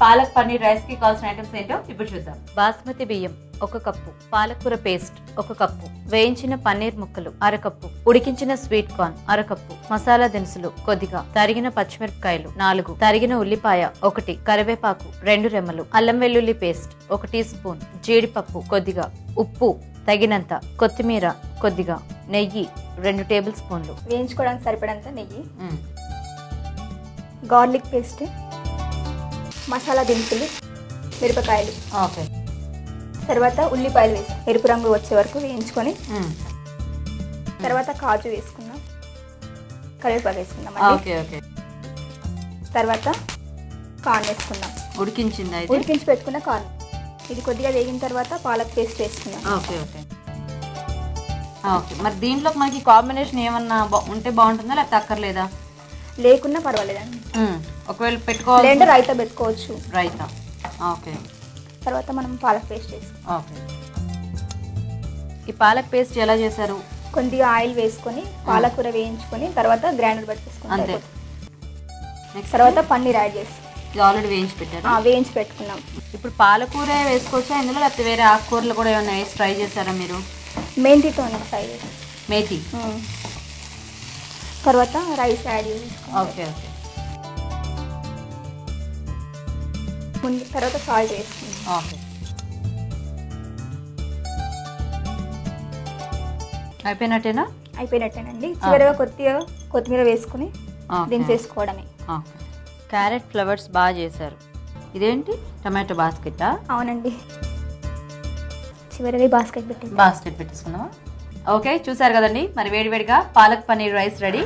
పాలక్ పన్నీర్ రైస్కి కావాల్సిన ఐటమ్స్ ఏంటో ఇప్పుడు చూద్దాం. బాస్మతి బియ్యం ఒక కప్పు పాలకూర పేస్ట్ ఒక కప్పు వేయించిన పన్నీర్ ముక్కలు అరకప్పు ఉడికించిన స్వీట్ కార్న్ అరకప్పు మసాలా దినుసులు కొద్దిగా తరిగిన పచ్చిమిరపకాయలు నాలుగు తరిగిన ఉల్లిపాయ ఒకటి కరివేపాకు రెండు రెమ్మలు అల్లం వెల్లుల్లి పేస్ట్ ఒక టీ స్పూన్ జీడిపప్పు కొద్దిగా ఉప్పు తగినంత కొత్తిమీర కొద్దిగా నెయ్యి రెండు టేబుల్ స్పూన్లు వేయించుకోవడానికి సరిపడంత నెయ్యి. Garlic paste. మసాలా దినుసులు మిరపకాయలు. ఓకే. తర్వాత ఉల్లిపాయలు వేసి ఎరుపు రంగు వచ్చే వరకు వేయించుకొని. తర్వాత కాజు వేసుకుందాం. కరివేపాకు వేసుకుందాం ఓకే ఓకే. తర్వాత కార్న్ వేసుకుందాం. ఉడికించింది ఉడికించి పెట్టుకున్న కార్న్. ఇది కొద్దిగా వేగిన తర్వాత పాలక్ పేస్ట్ వేసుకుందాం. Okay okay. ఓకే. మరి దీంట్లో మనకి కాంబినేషన్ ఏమన్నా ఉంటే బాగుంటుందా లేకపోతే అక్కర్లేదా? లేకున్నా పర్వాలేదండి. ఒకవేళ పెట్టుకోవాలి లేదంటే రైతా పెట్టుకోవచ్చు. రైతా. ఓకే. తర్వాత మనం పాలక్ పేస్ట్ వేసుకుందాం ఓకే. ఈ పాలక్ పేస్ట్ ఎలా చేశారు? కొద్దిగా ఆయిల్ వేసుకొని పాలకూర వేయించుకొని తర్వాత గ్రైండర్ పట్టేసుకుంటాం అంతే. నెక్స్ట్? తర్వాత పన్నీర్ యాడ్ చేసి ఇది ఆల్రెడీ వేయించి పెట్టారు? ఆ, వేయించి పెట్టుకున్నాం. ఇప్పుడు పాలకూర వేసుకోవచ్చా ఇందులో? లేకపోతే వేరే ఆకుకూరలు కూడా ఏమైనా వేసి ట్రై చేశారా మీరు? మెంతితో ఫ్రై మేతి. తర్వాత రైస్ యాడ్ చేసి ఓకే ఓకే. ముందు తర్వాత సాల్ట్ వేసుకుందాం ఓకే. అయిపోయినట్టేనా? అయిపోయినట్టేనండి. చివరిగా కొద్దిగా కొత్తిమీర వేసుకుని. దించేసుకోవడమే క్యారెట్ ఫ్లవర్స్ బాగా చేశారు. ఇదేంటి? టమాటో బాస్కెట్టా అవునండి. చివరిగా బాస్కెట్ పెట్టి బాస్కెట్ పెట్టేసుకుందామా ఓకే చూసారు కదండి. మరి వేడివేడిగా పాలక్ పన్నీర్ రైస్ రెడీ.